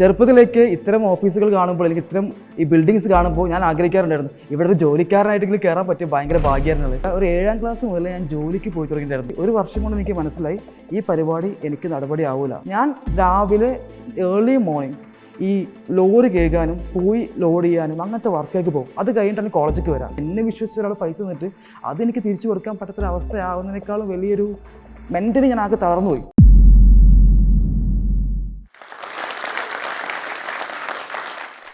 ചെറുപ്പത്തിലേക്ക് ഇത്തരം ഓഫീസുകൾ കാണുമ്പോൾ അല്ലെങ്കിൽ ഇത്തരം ഈ ബിൽഡിങ്സ് കാണുമ്പോൾ ഞാൻ ആഗ്രഹിക്കാറുണ്ടായിരുന്നു. ഇവിടെ ഒരു ജോലിക്കാരനായിട്ടെങ്കിലും കയറാൻ പറ്റിയ ഭയങ്കര ഭാഗ്യമായിരുന്നത് ഒരു ഏഴാം ക്ലാസ് മുതൽ ഞാൻ ജോലിക്ക് പോയി തുടങ്ങിയിട്ടുണ്ടായിരുന്നു. ഒരു വർഷം കൊണ്ട് എനിക്ക് മനസ്സിലായി ഈ പരിപാടി എനിക്ക് നടപടി ആവില്ല ഞാൻ രാവിലെ ഏർലി മോർണിംഗ് ഈ ലോറി കഴുകാനും പോയി ലോഡ് ചെയ്യാനും അങ്ങനത്തെ വർക്കിലേക്ക് പോകും. അത് കഴിഞ്ഞിട്ടാണ് കോളേജിലേക്ക് വരാം എന്നെ വിശ്വസിച്ച ഒരാൾ പൈസ തന്നിട്ട് അതെനിക്ക് തിരിച്ചു കൊടുക്കാൻ പറ്റാത്തൊരവസ്ഥയാവുന്നതിനേക്കാളും വലിയൊരു മെന്റലി ഞാൻ ആകെ തളർന്നുപോയി.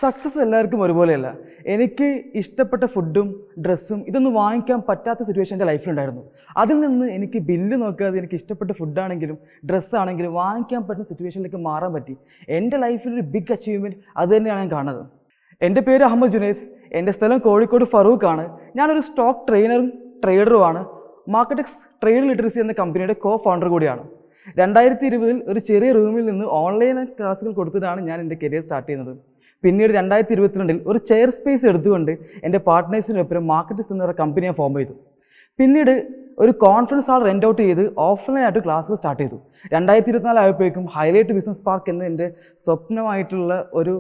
സക്സസ് എല്ലാവർക്കും ഒരുപോലെയല്ല. എനിക്ക് ഇഷ്ടപ്പെട്ട ഫുഡും ഡ്രസ്സും ഇതൊന്നും വാങ്ങിക്കാൻ പറ്റാത്ത സിറ്റുവേഷൻ എന്റെ ലൈഫിലുണ്ടായിരുന്നു അതിൽ നിന്ന് എനിക്ക് ബില്ല് നോക്കാതെ എനിക്ക് ഇഷ്ടപ്പെട്ട ഫുഡാണെങ്കിലും ഡ്രസ്സാണെങ്കിലും വാങ്ങിക്കാൻ പറ്റുന്ന സിറ്റുവേഷനിലേക്ക് മാറാൻ പറ്റി. എന്റെ ലൈഫിലൊരു ബിഗ് അച്ചീവ്മെന്റ് അത് തന്നെയാണ് ഞാൻ കാണുന്നത്. എന്റെ പേര് അഹമ്മദ് ജുനൈദ്. എന്റെ സ്ഥലം കോഴിക്കോട് ഫറൂഖാണ്. ഞാനൊരു സ്റ്റോക്ക് ട്രെയിനറും ട്രേഡറുമാണ് മാർക്കറ്റക്സ് ട്രേഡ് ലിറ്ററസി എന്ന കമ്പനിയുടെ കോ ഫൗണ്ടർ കൂടിയാണ്. രണ്ടായിരത്തി ഇരുപതിൽ ഒരു ചെറിയ റൂമിൽ നിന്ന് ഓൺലൈൻ ക്ലാസ്സുകൾ കൊടുത്തിട്ടാണ് ഞാൻ എന്റെ കരിയർ സ്റ്റാർട്ട് ചെയ്യുന്നത്. പിന്നീട് രണ്ടായിരത്തി ഇരുപത്തിരണ്ടിൽ ഒരു ചെയർ സ്പേസ് എടുത്തുകൊണ്ട് എന്റെ പാർട്ട്നേഴ്സിനൊപ്പം മാർക്കറ്റിസ് എന്ന കമ്പനി ഞാൻ ഫോം ചെയ്തു. പിന്നീട് ഒരു കോൺഫറൻസ് ഹാൾ റെന്റ് ഔട്ട് ചെയ്ത് ഓഫ്ലൈനായിട്ട് ക്ലാസ്സുകൾ സ്റ്റാർട്ട് ചെയ്തു. രണ്ടായിരത്തി ഇരുപത്തിനാല് ആയപ്പോഴേക്കും ഹൈലൈറ്റ് ബിസിനസ് പാർക്ക് എന്ന എന്റെ സ്വപ്നമായിട്ടുള്ള ഒരു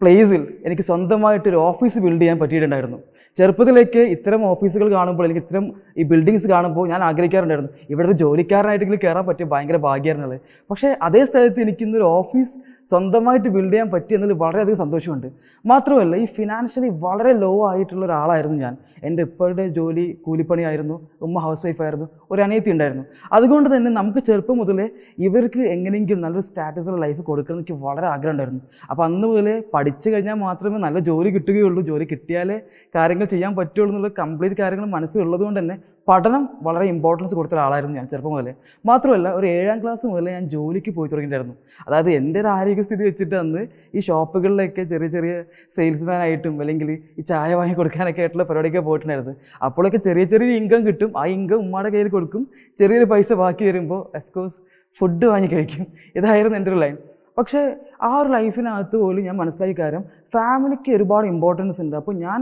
പ്ലേസിൽ എനിക്ക് സ്വന്തമായിട്ട് ഒരു ഓഫീസ് ബിൽഡ് ചെയ്യാൻ പറ്റിയിട്ടുണ്ടായിരുന്നു. ചെറുപ്പത്തിലേക്ക് ഇത്തരം ഓഫീസുകൾ കാണുമ്പോൾ എനിക്ക് ഇത്തരം ഈ ബിൽഡിങ്സ് കാണുമ്പോൾ ഞാൻ ആഗ്രഹിക്കാറുണ്ടായിരുന്നു. ഇവിടെ ഒരു ജോലിക്കാരനായിട്ടെങ്കിലും കയറാൻ പറ്റിയ ഭയങ്കര ഭാഗ്യമായിരുന്നത് പക്ഷേ അതേ സ്ഥലത്ത് എനിക്കിന്നൊരു ഓഫീസ് സ്വന്തമായിട്ട് ബിൽഡ് ചെയ്യാൻ പറ്റി എന്നതിൽ വളരെയധികം സന്തോഷമുണ്ട്. മാത്രമല്ല ഈ ഫിനാൻഷ്യലി വളരെ ലോ ആയിട്ടുള്ള ഒരാളായിരുന്നു ഞാൻ. എന്റെ ഇപ്പോഴത്തെ ജോലി കൂലിപ്പണിയായിരുന്നു ഉമ്മ ഹൗസ് വൈഫ് ആയിരുന്നു ഒരു അനിയത്തി ഉണ്ടായിരുന്നു. അതുകൊണ്ട് തന്നെ നമുക്ക് ചെറുപ്പം മുതലേ ഇവർക്ക് എങ്ങനെയെങ്കിലും നല്ലൊരു സ്റ്റാറ്റസുള്ള ലൈഫ് കൊടുക്കണം എനിക്ക് വളരെ ആഗ്രഹം ഉണ്ടായിരുന്നു. അപ്പോൾ അന്ന് മുതലേ പഠിച്ചു കഴിഞ്ഞാൽ മാത്രമേ നല്ല ജോലി കിട്ടുകയുള്ളൂ. ജോലി കിട്ടിയാലേ കാര്യങ്ങൾ ചെയ്യാൻ പറ്റുള്ളൂ എന്നുള്ള കംപ്ലീറ്റ് കാര്യങ്ങൾ മനസ്സിലുള്ളത് കൊണ്ട് തന്നെ പഠനം വളരെ ഇമ്പോർട്ടൻസ് കൊടുത്ത ഒരാളായിരുന്നു ഞാൻ ചെറുപ്പം മുതലേ. മാത്രമല്ല ഒരു ഏഴാം ക്ലാസ് മുതൽ ഞാൻ ജോലിക്ക് പോയി തുടങ്ങിയിട്ടുണ്ടായിരുന്നു. അതായത് എന്റെ ഒരു ആരോഗ്യസ്ഥിതി വെച്ചിട്ട് അന്ന് ഈ ഷോപ്പുകളിലൊക്കെ ചെറിയ ചെറിയ സെയിൽസ്മാൻ ആയിട്ടും അല്ലെങ്കിൽ ഈ ചായ വാങ്ങി കൊടുക്കാനൊക്കെ ആയിട്ടുള്ള പരിപാടിയൊക്കെ പോയിട്ടുണ്ടായിരുന്നു. അപ്പോഴൊക്കെ ചെറിയ ചെറിയൊരു ഇൻകം കിട്ടും. ആ ഇൻകം ഉമ്മയുടെ കയ്യിൽ കൊടുക്കും. ചെറിയൊരു പൈസ ബാക്കി വരുമ്പോൾ അഫ്കോഴ്സ് ഫുഡ് വാങ്ങി കഴിക്കും. ഇതായിരുന്നു എന്റെ ഒരു ലൈൻ പക്ഷേ ആ ഒരു ലൈഫിനകത്ത് പോലും ഞാൻ മനസ്സിലാക്കിയ കാര്യം ഫാമിലിക്ക് ഒരുപാട് ഇമ്പോർട്ടൻസ് ഉണ്ട്. അപ്പോൾ ഞാൻ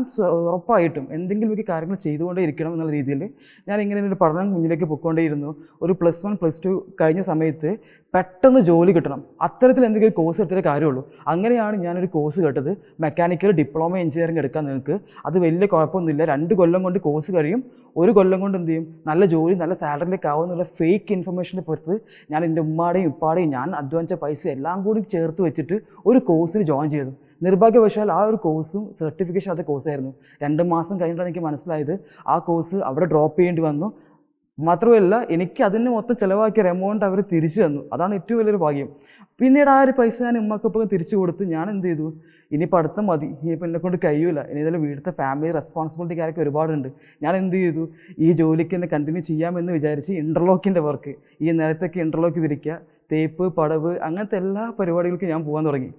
ഉറപ്പായിട്ടും ഉറപ്പായിട്ടും എന്തെങ്കിലുമൊക്കെ കാര്യങ്ങൾ ചെയ്തുകൊണ്ടേ ഇരിക്കണം എന്നുള്ള രീതിയിൽ ഞാൻ ഇങ്ങനെ ഒരു പഠനം മുന്നിലേക്ക് പൊയ്ക്കൊണ്ടേയിരുന്നു. ഒരു പ്ലസ് വൺ പ്ലസ് ടു കഴിഞ്ഞ സമയത്ത് പെട്ടെന്ന് ജോലി കിട്ടണം. അത്തരത്തിൽ എന്തെങ്കിലും കോഴ്സ് എടുത്തിട്ടേ കാര്യമുള്ളൂ. അങ്ങനെയാണ് ഞാനൊരു കോഴ്സ് കേട്ടത്. മെക്കാനിക്കൽ ഡിപ്ലോമ എഞ്ചിനീയറിംഗ് എടുക്കാൻ നിങ്ങൾക്ക്. അത് വലിയ കുഴപ്പമൊന്നുമില്ല. രണ്ട് കൊല്ലം കൊണ്ട് കോഴ്സ് കഴിയും. ഒരു കൊല്ലം കൊണ്ട് എന്ത് ചെയ്യും? നല്ല ജോലി നല്ല സാലറിയിലേക്ക് ആവുമെന്നുള്ള ഫേക്ക് ഇൻഫർമേഷന്റെ പുറത്ത് ഞാൻ എന്റെ ഉമ്മാടെയും ഉപ്പാടെയും ഞാൻ അധ്വാനിച്ച പൈസ എല്ലാം കൂടി ചേർത്ത് വെച്ചിട്ട് ഒരു കോഴ്സിന് ജോയിൻ ചെയ്തു. നിർഭാഗ്യവശാൽ ആ ഒരു കോഴ്സും സർട്ടിഫിക്കേഷൻ അത് കോഴ്സായിരുന്നു രണ്ട് മാസം കഴിഞ്ഞിട്ടാണ് എനിക്ക് മനസ്സിലായത്. ആ കോഴ്സ് അവിടെ ഡ്രോപ്പ് ചെയ്യേണ്ടി വന്നു. മാത്രമല്ല എനിക്ക് അതിന് മൊത്തം ചിലവാക്കിയ എമൗണ്ട് അവർ തിരിച്ചു തന്നു. അതാണ് ഏറ്റവും വലിയൊരു ഭാഗ്യം. പിന്നീട് ആ ഒരു പൈസ ഞാൻ ഉമ്മക്കൊപ്പം തിരിച്ചു കൊടുത്ത് ഞാൻ എന്ത് ചെയ്തു? ഇനി പഠിത്തം മതി. ഇനിയിപ്പോൾ എന്നെ കൊണ്ട് കഴിയൂല. ഇനി ഇതിൽ വീടത്തെ ഫാമിലി റെസ്പോൺസിബിലിറ്റി കാര്യമൊക്കെ ഒരുപാടുണ്ട്. ഞാൻ എന്ത് ചെയ്തു? ഈ ജോലിക്ക് തന്നെ കണ്ടിന്യൂ ചെയ്യാമെന്ന് വിചാരിച്ച് ഇന്റർലോക്കിന്റെ വർക്ക് ഈ നേരത്തേക്ക് ഇന്റർലോക്ക് വിരിക്കുക തേപ്പ് പടവ് അങ്ങനത്തെ എല്ലാ പരിപാടികൾക്കും ഞാൻ പോകാൻ തുടങ്ങി.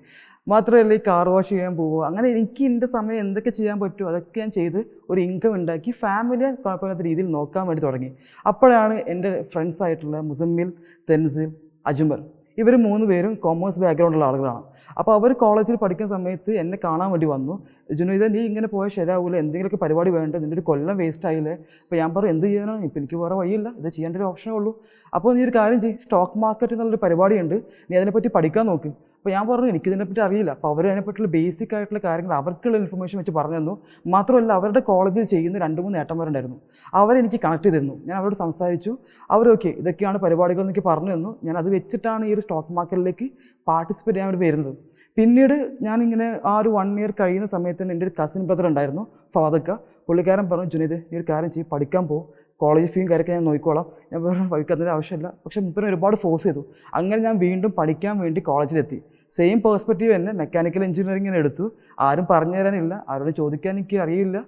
മാത്രമല്ല ഈ കാർ വാഷ് ചെയ്യാൻ പോവുക അങ്ങനെ എനിക്ക് എന്റെ സമയം എന്തൊക്കെ ചെയ്യാൻ പറ്റുമോ അതൊക്കെ ഞാൻ ചെയ്ത് ഒരു ഇൻകം ഉണ്ടാക്കി ഫാമിലിയെ കുഴപ്പമില്ലാത്ത രീതിയിൽ നോക്കാൻ വേണ്ടി തുടങ്ങി. അപ്പോഴാണ് എന്റെ ഫ്രണ്ട്സ് ആയിട്ടുള്ള മുസമ്മിൽ തെൻസിൽ അജ്മൽ ഇവർ മൂന്ന് പേരും കോമേഴ്സ് ബാക്ക്ഗ്രൗണ്ടുള്ള ആളുകളാണ്. അപ്പോൾ അവർ കോളേജിൽ പഠിക്കുന്ന സമയത്ത് എന്നെ കാണാൻ വേണ്ടി വന്നു. ജുനൈദ നീ ഇങ്ങനെ പോയാൽ ശരിയാവില്ല എന്തെങ്കിലുമൊക്കെ പരിപാടി വേണ്ട? നിന്റെ ഒരു കൊല്ലം വേസ്റ്റ് ആയില്ലേ? അപ്പോൾ ഞാൻ പറഞ്ഞു എന്ത് ചെയ്യാനാണ് ഇപ്പം എനിക്ക് വേറെ വഴിയില്ല. ഇത് ചെയ്യേണ്ട ഒരു ഓപ്ഷനേ ഉള്ളൂ. അപ്പോൾ നീ ഒരു കാര്യം ചെയ്യും. സ്റ്റോക്ക് മാർക്കറ്റ് എന്നുള്ളൊരു പരിപാടിയുണ്ട് നീ അതിനെപ്പറ്റി പഠിക്കാൻ നോക്ക്. അപ്പോൾ ഞാൻ പറഞ്ഞു എനിക്കിതിനെപ്പറ്റി അറിയില്ല. അപ്പോൾ അവർ അതിനെപ്പറ്റിയുള്ള ബേസിക് ആയിട്ടുള്ള കാര്യങ്ങൾ അവർക്കുള്ള ഇൻഫർമേഷൻ വെച്ച് പറഞ്ഞു തന്നു. മാത്രമല്ല അവരുടെ കോളേജിൽ ചെയ്യുന്ന രണ്ട് മൂന്ന് ഏട്ടന്മാരുണ്ടായിരുന്നു. അവരെനിക്ക് കണക്ട് ചെയ്തിരുന്നു ഞാൻ അവരോട് സംസാരിച്ചു. അവർ ഇതൊക്കെയാണ് പരിപാടികൾ എന്നൊക്കെ പറഞ്ഞു തന്നു. ഞാൻ അത് വെച്ചിട്ടാണ് ഈ ഒരു സ്റ്റോക്ക് മാർക്കറ്റിലേക്ക് പാർട്ടിസിപ്പേറ്റ് ചെയ്യാൻ വേണ്ടി വരുന്നത്. പിന്നീട് ഞാനിങ്ങനെ ആ ഒരു വൺ ഇയർ കഴിയുന്ന സമയത്ത് എന്റെ ഒരു കസിൻ ബ്രദർ ഉണ്ടായിരുന്നു ഫാദക്ക. പുള്ളിക്കാരൻ പറഞ്ഞു ജുനീത് ഈ ഒരു കാര്യം ചെയ്യും പഠിക്കാൻ പോകും കോളേജ് ഫീയും കാര്യമൊക്കെ ഞാൻ നോക്കിക്കോളാം. ഞാൻ പറഞ്ഞു പഠിക്കുന്നതിന് ആവശ്യമില്ല. പക്ഷേ മുപ്പതിന് ഒരുപാട് ഫോഴ്സ് ചെയ്തു. അങ്ങനെ ഞാൻ വീണ്ടും പഠിക്കാൻ വേണ്ടി കോളേജിലെത്തി സെയിം പേഴ്സ്പെക്റ്റീവ് തന്നെ മെക്കാനിക്കൽ എഞ്ചിനീയറിംഗിന് എടുത്തു. ആരും പറഞ്ഞു തരാനില്ല ആരോട് ചോദിക്കാൻ എനിക്ക് അറിയില്ല.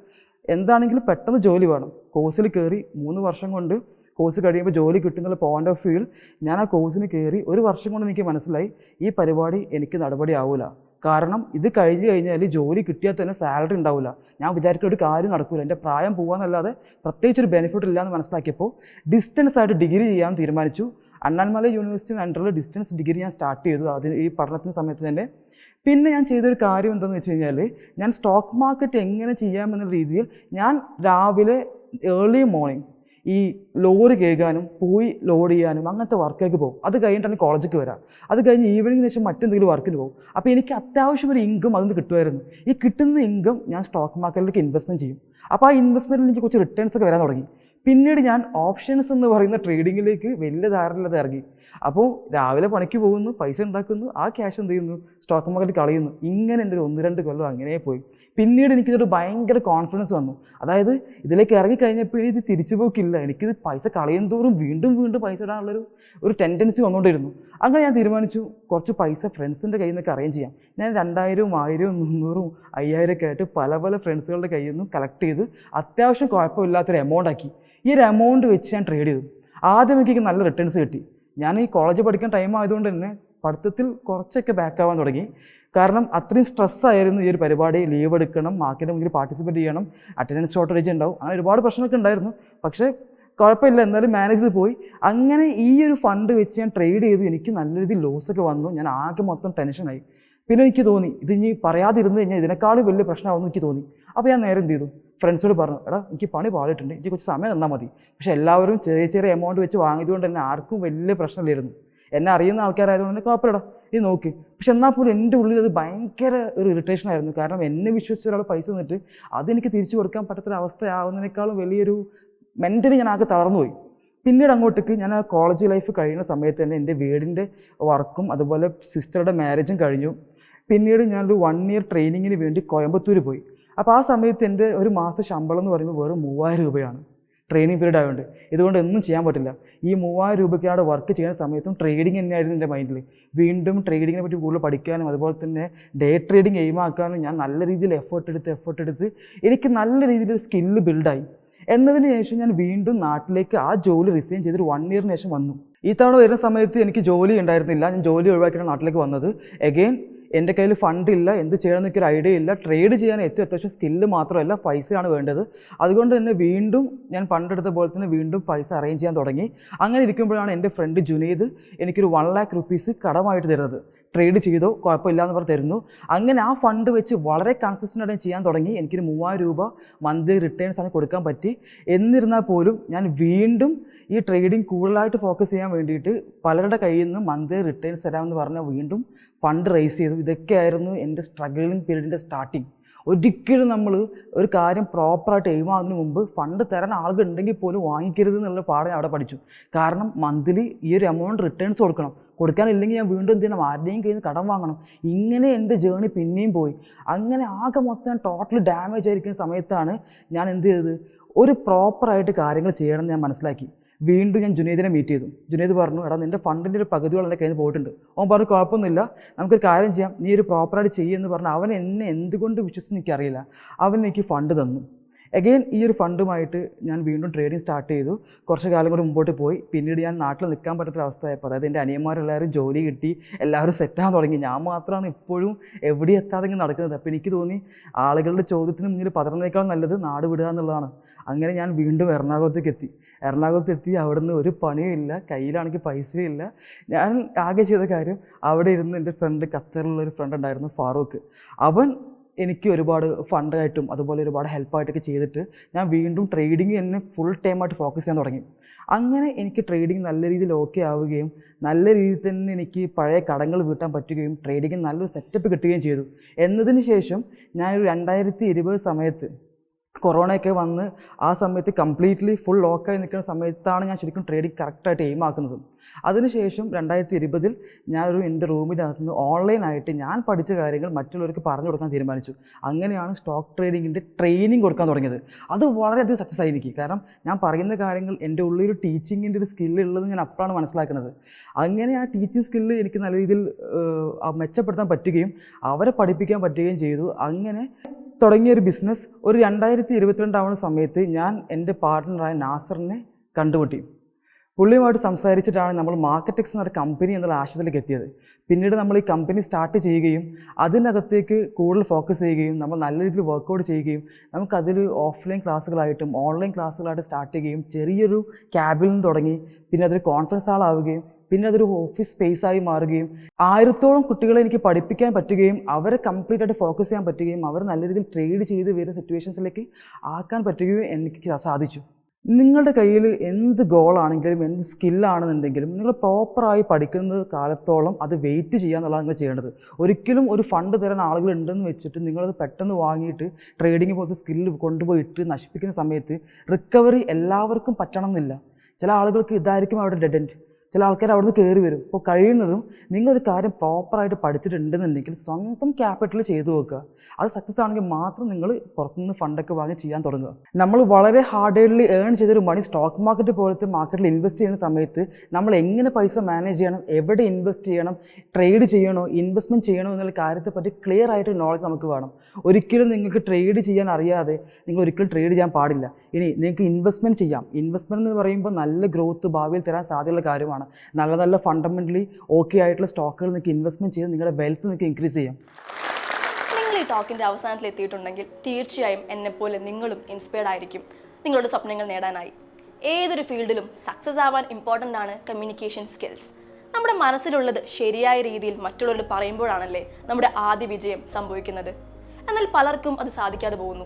എന്താണെങ്കിലും പെട്ടെന്ന് ജോലി വേണം. കോഴ്സിൽ കയറി മൂന്ന് വർഷം കൊണ്ട് കോഴ്സ് കഴിയുമ്പോൾ ജോലി കിട്ടുന്നുള്ള പോയിന്റ് ഓഫ് വ്യൂവിൽ ഞാൻ ആ കോഴ്സിന് കയറി ഒരു വർഷം കൊണ്ട് എനിക്ക് മനസ്സിലായി ഈ പരിപാടി എനിക്ക് നടപടി ആവില്ല കാരണം ഇത് കഴിഞ്ഞ് കഴിഞ്ഞാൽ ജോലി കിട്ടിയാൽ തന്നെ സാലറി ഉണ്ടാവില്ല ഞാൻ വിചാരിക്കുന്ന ഒരു കാര്യം നടക്കില്ല എന്റെ പ്രായം പോകാന്നല്ലാതെ പ്രത്യേകിച്ച് ഒരു ബെനിഫിറ്റ് ഇല്ല എന്ന് മനസ്സിലാക്കിയപ്പോൾ ഡിസ്റ്റൻസ് ആയിട്ട് ഡിഗ്രി ചെയ്യാൻ തീരുമാനിച്ചു. അണ്ണാൻമല യൂണിവേഴ്സിറ്റി അണ്ടറിൽ ഡിസ്റ്റൻസ് ഡിഗ്രി ഞാൻ സ്റ്റാർട്ട് ചെയ്തു. അതിന് ഈ പഠനത്തിന് സമയത്ത് തന്നെ. പിന്നെ ഞാൻ ചെയ്തൊരു കാര്യം എന്താണെന്ന് വെച്ച് കഴിഞ്ഞാൽ ഞാൻ സ്റ്റോക്ക് മാർക്കറ്റ് എങ്ങനെ ചെയ്യാമെന്നുള്ള രീതിയിൽ ഞാൻ രാവിലെ ഏർലി മോർണിംഗ് ഈ ലോറി കേൾക്കാനും പോയി ലോഡ് ചെയ്യാനും അങ്ങനത്തെ വർക്കിലേക്ക് പോകും. അത് കഴിഞ്ഞിട്ടാണ് കോളേജിലേക്ക് വരാം. അത് കഴിഞ്ഞ് ഈവനിങ്ങിന് ശേഷം മറ്റെന്തെങ്കിലും വർക്കിന് പോകും. അപ്പോൾ എനിക്ക് അത്യാവശ്യം ഒരു ഇൻകം അതിൽ നിന്ന് കിട്ടുമായിരുന്നു. ഈ കിട്ടുന്ന ഇൻകം ഞാൻ സ്റ്റോക്ക് മാർക്കറ്റിലേക്ക് ഇൻവെസ്റ്റ്മെന്റ് ചെയ്യും. അപ്പോൾ ആ ഇൻവെസ്റ്റ്മെന്റിൽ എനിക്ക് കുറച്ച് റിട്ടേൺസ് ഒക്കെ വരാൻ തുടങ്ങി. പിന്നീട് ഞാൻ ഓപ്ഷൻസ് എന്ന് പറയുന്ന ട്രേഡിങ്ങിലേക്ക് വലിയ ധാരണയില്ലാതെ ഇറങ്ങി. അപ്പോൾ രാവിലെ പണിക്ക് പോകുന്നു പൈസ ഉണ്ടാക്കുന്നു ആ ക്യാഷ് എന്ത് ചെയ്യുന്നു? സ്റ്റോക്ക് മാർക്കറ്റ് കളയുന്നു. ഇങ്ങനെ എന്റെ ഒരു ഒന്ന് രണ്ട് കൊല്ലം അങ്ങനെ പോയി. പിന്നീട് എനിക്കിതൊരു ഭയങ്കര കോൺഫിഡൻസ് വന്നു. അതായത് ഇതിലേക്ക് ഇറങ്ങി കഴിഞ്ഞപ്പോൾ ഇത് തിരിച്ചു പോക്കില്ല. എനിക്കിത് പൈസ കളയും തോറും വീണ്ടും വീണ്ടും പൈസ ഇടാനുള്ളൊരു ഒരു ടെൻഡൻസി വന്നുകൊണ്ടിരുന്നു. അങ്ങനെ ഞാൻ തീരുമാനിച്ചു കുറച്ച് പൈസ ഫ്രണ്ട്സിന്റെ കയ്യിൽ നിന്നൊക്കെ അറേഞ്ച് ചെയ്യാം. ഞാൻ രണ്ടായിരവും ആയിരവും മുന്നൂറും അയ്യായിരം ഒക്കെ ആയിട്ട് പല പല ഫ്രണ്ട്സുകളുടെ കയ്യിൽ നിന്നും കളക്ട് ചെയ്ത് അത്യാവശ്യം കുഴപ്പമില്ലാത്തൊരു എമൗണ്ട് ആക്കി. ഈ ഒരു എമൗണ്ട് വെച്ച് ഞാൻ ട്രേഡ് ചെയ്തു. ആദ്യം എനിക്ക് നല്ല റിട്ടേൺസ് കിട്ടി. ഞാൻ ഈ കോളേജ് പഠിക്കാൻ ടൈം ആയതുകൊണ്ട് തന്നെ പഠിത്തത്തിൽ കുറച്ചൊക്കെ ബാക്ക് ആവാൻ തുടങ്ങി. കാരണം അത്രയും സ്ട്രെസ് ആയിരുന്നു ഈ ഒരു പരിപാടി. ലീവ് എടുക്കണം മാർക്കിന്റെ മുന്നിൽ പാർട്ടിസിപ്പേറ്റ് ചെയ്യണം അറ്റൻഡൻസ് ഷോർട്ടേജ് ഉണ്ടാവും. അങ്ങനെ ഒരുപാട് പ്രശ്നമൊക്കെ ഉണ്ടായിരുന്നു. പക്ഷേ കുഴപ്പമില്ല എന്നാലും മാനേജ് ചെയ്ത് പോയി. അങ്ങനെ ഈ ഒരു ഫണ്ട് വെച്ച് ഞാൻ ട്രേഡ് ചെയ്തു. എനിക്ക് നല്ല രീതിയിൽ ലോസ് ഒക്കെ വന്നു. ഞാൻ ആകെ മൊത്തം ടെൻഷനായി പിന്നെ എനിക്ക് തോന്നി ഇത് ഇനി പറയാതിരുന്ന് കഴിഞ്ഞാൽ ഇതിനേക്കാളും വലിയ പ്രശ്നമാവുമെന്ന് എനിക്ക് തോന്നി. അപ്പോൾ ഞാൻ നേരെ എന്ത് ചെയ്തു ഫ്രണ്ട്സോട് പറഞ്ഞു എടാ എനിക്ക് പണി പാടിയിട്ടുണ്ട് എനിക്ക് കുറച്ച് സമയം തന്നാൽ മതി. പക്ഷേ എല്ലാവരും ചെറിയ ചെറിയ എമൗണ്ട് വെച്ച് വാങ്ങിയതുകൊണ്ട് തന്നെ ആർക്കും വലിയ പ്രശ്നമില്ലായിരുന്നു. എന്നെ അറിയുന്ന ആൾക്കാരായതുകൊണ്ട് തന്നെ കുഴപ്പമില്ലടാ നീ നോക്ക്. പക്ഷെ എന്നാൽ പോലും എന്റെ ഉള്ളിൽ അത് ഭയങ്കര ഒരു ഇറിറ്റേഷൻ ആയിരുന്നു. കാരണം എന്നെ വിശ്വസിച്ച ഒരാൾ പൈസ തന്നിട്ട് അതെനിക്ക് തിരിച്ചു കൊടുക്കാൻ പറ്റാത്തൊരു അവസ്ഥയാവുന്നതിനേക്കാളും വലിയൊരു മെന്റലി ഞാൻ ആകെ തളർന്നുപോയി. പിന്നീട് അങ്ങോട്ടേക്ക് ഞാൻ ആ കോളേജ് ലൈഫ് കഴിയുന്ന സമയത്ത് തന്നെ എന്റെ വീടിന്റെ വർക്കും അതുപോലെ സിസ്റ്ററുടെ മാരേജും കഴിഞ്ഞു. പിന്നീട് ഞാനൊരു വൺ ഇയർ ട്രെയിനിങ്ങിന് വേണ്ടി കോയമ്പത്തൂർ പോയി. അപ്പോൾ ആ സമയത്ത് എന്റെ ഒരു മാസത്തെ ശമ്പളം എന്ന് പറയുമ്പോൾ വെറും മൂവായിരം രൂപയാണ് ട്രെയിനിങ് പീരീഡ് ആയതുകൊണ്ട് ഇതുകൊണ്ട് ഒന്നും ചെയ്യാൻ പറ്റില്ല. ഈ മൂവായിരം രൂപയ്ക്ക് അവിടെ വർക്ക് ചെയ്യുന്ന സമയത്തും ട്രേഡിംഗ് തന്നെയായിരുന്നു എന്റെ മൈൻഡിൽ വീണ്ടും ട്രേഡിങ്ങിനെ പറ്റി കൂടുതൽ പഠിക്കാനും അതുപോലെ തന്നെ ഡേ ട്രേഡിംഗ് എയിമാക്കാനും ഞാൻ നല്ല രീതിയിൽ എഫേർട്ട് എടുത്ത് എഫേർട്ട് എടുത്ത് എനിക്ക് നല്ല രീതിയിൽ സ്കില്ല് ബിൽഡായി എന്നതിന് ശേഷം ഞാൻ വീണ്ടും നാട്ടിലേക്ക് ആ ജോലി റിസൈൻ ചെയ്തൊരു വൺ ഇയറിന് ശേഷം വന്നു. ഈ തവണ വരുന്ന സമയത്ത് എനിക്ക് ജോലി ഉണ്ടായിരുന്നില്ല. ഞാൻ ജോലി ഒഴിവാക്കിയാണ് നാട്ടിലേക്ക് വന്നത്. എഗെയിൻ എന്റെ കയ്യിൽ ഫണ്ട് ഇല്ല എന്ത് ചെയ്യണമെന്ന് എനിക്കൊരു ഐഡിയ ഇല്ല. ട്രേഡ് ചെയ്യാൻ ഏറ്റവും അത്യാവശ്യം സ്കില്ല് മാത്രമല്ല പൈസയാണ് വേണ്ടത്. അതുകൊണ്ട് തന്നെ വീണ്ടും ഞാൻ പണ്ടെടുത്ത പോലെ തന്നെ വീണ്ടും പൈസ അറേഞ്ച് ചെയ്യാൻ തുടങ്ങി. അങ്ങനെ ഇരിക്കുമ്പോഴാണ് എന്റെ ഫ്രണ്ട് ജുനീദ് എനിക്കൊരു വൺ ലാക്ക് റുപ്പീസ് കടമായിട്ട് തരുന്നത്. ട്രേഡ് ചെയ്തോ കുഴപ്പമില്ല എന്ന് പറഞ്ഞ് തരുന്നു. അങ്ങനെ ആ ഫണ്ട് വെച്ച് വളരെ കൺസിസ്റ്റന്റ് ചെയ്യാൻ തുടങ്ങി. എനിക്കൊരു മൂവായിരം രൂപ മന്ത്ലി റിട്ടേൺസ് ആണ് കൊടുക്കാൻ പറ്റി. എന്നിരുന്നാൽ പോലും ഞാൻ വീണ്ടും ഈ ട്രേഡിംഗ് കൂടുതലായിട്ട് ഫോക്കസ് ചെയ്യാൻ വേണ്ടിയിട്ട് പലരുടെ കയ്യിൽ നിന്ന് മന്ത്ലി റിട്ടേൺസ് തരാമെന്ന് പറഞ്ഞാൽ വീണ്ടും ഫണ്ട് റേസ് ചെയ്തു. ഇതൊക്കെയായിരുന്നു എന്റെ സ്ട്രഗിളിംഗ് പീരീഡിന്റെ സ്റ്റാർട്ടിങ് ഒരിക്കലും നമ്മൾ ഒരു കാര്യം പ്രോപ്പറായിട്ട് എയിമാകുന്നതിന് മുമ്പ് ഫണ്ട് തരാൻ ആളുകൾ ഉണ്ടെങ്കിൽ പോലും വാങ്ങിക്കരുത് എന്നുള്ള പാഠം ഞാൻ അവിടെ പഠിച്ചു. കാരണം മന്ത്ലി ഈ ഒരു എമൗണ്ട് റിട്ടേൺസ് കൊടുക്കണം. കൊടുക്കാനില്ലെങ്കിൽ ഞാൻ വീണ്ടും എന്ത് ചെയ്യണം? ആരുടെയും കയ്യിൽ നിന്ന് കടം വാങ്ങണം. ഇങ്ങനെ എന്റെ ജേണി പിന്നെയും പോയി. അങ്ങനെ ആകെ മൊത്തം ടോട്ടൽ ഡാമേജ് ആയിരിക്കുന്ന സമയത്താണ് ഞാൻ എന്ത് ചെയ്തത്? ഒരു പ്രോപ്പറായിട്ട് കാര്യങ്ങൾ ചെയ്യണമെന്ന് ഞാൻ മനസ്സിലാക്കി. വീണ്ടും ഞാൻ ജുനേദിനെ മീറ്റ് ചെയ്തു. ജുനേദ് പറഞ്ഞു എടാ നിന്റെ ഫണ്ടിന്റെ ഒരു പകുതിയോളം എന്റെ കയ്യിൽ പോയിട്ടുണ്ട്. അവൻ പറഞ്ഞു കുഴപ്പമൊന്നുമില്ല നമുക്കൊരു കാര്യം ചെയ്യാം. നീ ഒരു പ്രോപ്പറായിട്ട് ചെയ്യുമെന്ന് പറഞ്ഞു അവൻ എന്നെ എന്തുകൊണ്ട് വിശ്വസിച്ച് എനിക്കറിയില്ല അവൻ എനിക്ക് ഫണ്ട് തന്നു. അഗെയിൻ ഈ ഒരു ഫണ്ടുമായിട്ട് ഞാൻ വീണ്ടും ട്രേഡിങ് സ്റ്റാർട്ട് ചെയ്തു. കുറച്ച് കാലം കൂടി മുമ്പോട്ട് പോയി. പിന്നീട് ഞാൻ നാട്ടിൽ നിൽക്കാൻ പറ്റാത്ത അവസ്ഥയായപ്പോൾ അതായത് എന്റെ അനിയന്മാരെല്ലാവരും ജോലി കിട്ടി എല്ലാവരും സെറ്റാകാൻ തുടങ്ങി. ഞാൻ മാത്രമാണ് ഇപ്പോഴും എവിടെ എത്താതെ ഇങ്ങനെ നടക്കുന്നത്. അപ്പോൾ എനിക്ക് തോന്നി ആളുകളുടെ ചോദ്യത്തിന് മുന്നിൽ പതറുന്നതിനേക്കാൾ നല്ലത് നാട് വിടുക എന്നുള്ളതാണ്. അങ്ങനെ ഞാൻ വീണ്ടും എറണാകുളത്തേക്ക് എത്തി. എറണാകുളത്ത് എത്തി അവിടുന്ന് ഒരു പണിയും ഇല്ല കയ്യിലാണെങ്കിൽ പൈസയും ഇല്ല. ഞാൻ ആകെ ചെയ്ത കാര്യം അവിടെ ഇരുന്ന് എന്റെ ഫ്രണ്ട് ഖത്തറിലുള്ള ഒരു ഫ്രണ്ട് ഉണ്ടായിരുന്നു ഫാറൂഖ്. അവൻ എനിക്ക് ഒരുപാട് ഫണ്ടായിട്ടും അതുപോലെ ഒരുപാട് ഹെൽപ്പായിട്ടൊക്കെ ചെയ്തിട്ട് ഞാൻ വീണ്ടും ട്രേഡിങ് തന്നെ ഫുൾ ടൈം ആയിട്ട് ഫോക്കസ് ചെയ്യാൻ തുടങ്ങി. അങ്ങനെ എനിക്ക് ട്രേഡിങ് നല്ല രീതിയിൽ ഓക്കെ ആവുകയും നല്ല രീതിയിൽ തന്നെ എനിക്ക് പഴയ കടങ്ങൾ വീട്ടാൻ പറ്റുകയും ട്രേഡിങ്ങിന് നല്ലൊരു സെറ്റപ്പ് കിട്ടുകയും ചെയ്തു. എന്നതിന് ശേഷം ഞാനൊരു രണ്ടായിരത്തി ഇരുപത് സമയത്ത് കൊറോണയൊക്കെ വന്ന് ആ സമയത്ത് കംപ്ലീറ്റ്ലി ഫുൾ ലോക്കായി നിൽക്കുന്ന സമയത്താണ് ഞാൻ ശരിക്കും ട്രേഡിംഗ് കറക്റ്റായിട്ട് എയിം ആക്കുന്നത്. അതിനുശേഷം രണ്ടായിരത്തി ഇരുപതിൽ ഞാനൊരു എന്റെ റൂമിനകത്ത് നിന്ന് ഓൺലൈനായിട്ട് ഞാൻ പഠിച്ച കാര്യങ്ങൾ മറ്റുള്ളവർക്ക് പറഞ്ഞു കൊടുക്കാൻ തീരുമാനിച്ചു. അങ്ങനെയാണ് സ്റ്റോക്ക് ട്രേഡിങ്ങിന്റെ ട്രെയിനിങ് കൊടുക്കാൻ തുടങ്ങിയത്. അത് വളരെയധികം സക്സസ് ആയി എനിക്ക്. കാരണം ഞാൻ പറയുന്ന കാര്യങ്ങൾ എന്റെ ഉള്ളിൽ ഒരു ടീച്ചിങ്ങിന്റെ ഒരു സ്കില്ല് ഉള്ളത് ഞാൻ അപ്പോഴാണ് മനസ്സിലാക്കുന്നത്. അങ്ങനെ ആ ടീച്ചിങ് സ്കില്ല് എനിക്ക് നല്ല രീതിയിൽ മെച്ചപ്പെടുത്താൻ പറ്റുകയും അവരെ പഠിപ്പിക്കാൻ പറ്റുകയും ചെയ്തു. അങ്ങനെ തുടങ്ങിയ ഒരു ബിസിനസ് ഒരു രണ്ടായിരത്തി ഇരുപത്തിരണ്ടാവുന്ന സമയത്ത് ഞാൻ എന്റെ പാർട്ട്ണറായ നാസറിനെ കണ്ടുമുട്ടി. പുള്ളിയുമായിട്ട് സംസാരിച്ചിട്ടാണ് നമ്മൾ മാർക്കറ്റെക്സ് എന്നൊരു കമ്പനി എന്നുള്ള ആശയത്തിലേക്ക് എത്തിയത്. പിന്നീട് നമ്മൾ ഈ കമ്പനി സ്റ്റാർട്ട് ചെയ്യുകയും അതിനകത്തേക്ക് കൂടുതൽ ഫോക്കസ് ചെയ്യുകയും നമ്മൾ നല്ല രീതിയിൽ വർക്കൗട്ട് ചെയ്യുകയും നമുക്കതിൽ ഓഫ്ലൈൻ ക്ലാസ്സുകളായിട്ടും ഓൺലൈൻ ക്ലാസ്സുകളായിട്ട് സ്റ്റാർട്ട് ചെയ്യുകയും ചെറിയൊരു ക്യാബിൽ നിന്ന് തുടങ്ങി. പിന്നെ അതൊരു കോൺഫറൻസ് ഹാളാവുകയും പിന്നെ അതൊരു ഓഫീസ് സ്പേസ് ആയി മാറുകയും ആയിരത്തോളം കുട്ടികളെ എനിക്ക് പഠിപ്പിക്കാൻ പറ്റുകയും അവരെ കംപ്ലീറ്റ് ആയിട്ട് ഫോക്കസ് ചെയ്യാൻ പറ്റുകയും അവർ നല്ല രീതിയിൽ ട്രേഡ് ചെയ്ത് വരുന്ന സിറ്റുവേഷൻസിലേക്ക് ആക്കാൻ പറ്റുകയും എനിക്ക് സാധിച്ചു. നിങ്ങളുടെ കയ്യിൽ എന്ത് ഗോളാണെങ്കിലും എന്ത് സ്കില്ലാണെന്നുണ്ടെങ്കിലും നിങ്ങൾ പ്രോപ്പറായി പഠിക്കുന്ന കാലത്തോളം അത് വെയിറ്റ് ചെയ്യുക എന്നുള്ളതാണ് നിങ്ങൾ ചെയ്യേണ്ടത്. ഒരിക്കലും ഒരു ഫണ്ട് തരാൻ ആളുകൾ ഉണ്ടെന്ന് വെച്ചിട്ട് നിങ്ങളത് പെട്ടെന്ന് വാങ്ങിയിട്ട് ട്രേഡിംഗ് പോലത്തെ സ്കില്ല് കൊണ്ടുപോയിട്ട് നശിപ്പിക്കുന്ന സമയത്ത് റിക്കവറി എല്ലാവർക്കും പറ്റണമെന്നില്ല. ചില ആളുകൾക്ക് ഇതായിരിക്കും അവിടെ ഡെഡ് എൻഡ് ചില ആൾക്കാർ അവിടുന്ന് കയറി വരും. അപ്പോൾ കഴിയുന്നതും നിങ്ങളൊരു കാര്യം പ്രോപ്പറായിട്ട് പഠിച്ചിട്ടുണ്ടെന്നുണ്ടെങ്കിൽ സ്വന്തം ക്യാപിറ്റൽ ചെയ്തു വെക്കുക. അത് സക്സസ് ആണെങ്കിൽ മാത്രം നിങ്ങൾ പുറത്തുനിന്ന് ഫണ്ടൊക്കെ വാങ്ങി ചെയ്യാൻ തുടങ്ങുക. നമ്മൾ വളരെ ഹാർഡ് ഹാർഡേഡ്ലി ഏൺ ചെയ്തൊരു മണി സ്റ്റോക്ക് മാർക്കറ്റ് പോലത്തെ മാർക്കറ്റിൽ ഇൻവെസ്റ്റ് ചെയ്യുന്ന സമയത്ത് നമ്മൾ എങ്ങനെ പൈസ മാനേജ് ചെയ്യണം എവിടെ ഇൻവെസ്റ്റ് ചെയ്യണം ട്രേഡ് ചെയ്യണോ ഇൻവെസ്റ്റ്മെന്റ് ചെയ്യണോ എന്നുള്ള കാര്യത്തെ പറ്റി ക്ലിയർ ആയിട്ട് നോളജ് നമുക്ക് വേണം. ഒരിക്കലും നിങ്ങൾക്ക് ട്രേഡ് ചെയ്യാൻ അറിയാതെ നിങ്ങൾ ഒരിക്കലും ട്രേഡ് ചെയ്യാൻ പാടില്ല. ഇനി നിങ്ങൾക്ക് ഇൻവെസ്റ്റ്മെന്റ് ചെയ്യാം. ഇൻവെസ്റ്റ്മെന്റ് എന്ന് പറയുമ്പോൾ നല്ല ഗ്രോത്ത് ഭാവിയിൽ തരാൻ സാധ്യതയുള്ള കാര്യമാണ്. നല്ല നല്ല ഫണ്ടമെന്റലി ഓക്കെ ആയിട്ടുള്ള സ്റ്റോക്കുകൾ നിങ്ങൾക്ക് ഇൻവെസ്റ്റ്മെന്റ് ചെയ്ത് നിങ്ങളുടെ വെൽത്ത് നിങ്ങൾക്ക് ഇൻക്രീസ് ചെയ്യാം. നിങ്ങൾ ഈ ടോക്കിന്റെ അവസാനത്തിൽ എത്തിയിട്ടുണ്ടെങ്കിൽ തീർച്ചയായും എന്നെപ്പോലെ നിങ്ങളും ഇൻസ്പയർഡ് ആയിരിക്കും. നിങ്ങളുടെ സ്വപ്നങ്ങൾ നേടാനായി. ഏതൊരു ഫീൽഡിലും സക്സസ് ആവാൻ ഇമ്പോർട്ടന്റ് ആണ് കമ്മ്യൂണിക്കേഷൻ സ്കിൽസ് നമ്മുടെ മനസ്സിലുള്ളത് ശരിയായ രീതിയിൽ മറ്റുള്ളവരോട് പറയുമ്പോഴാണല്ലേ നമ്മുടെ ആദ്യ വിജയം സംഭവിക്കുന്നത്. എന്നാൽ പലർക്കും അത് സാധിക്കാതെ പോകുന്നു.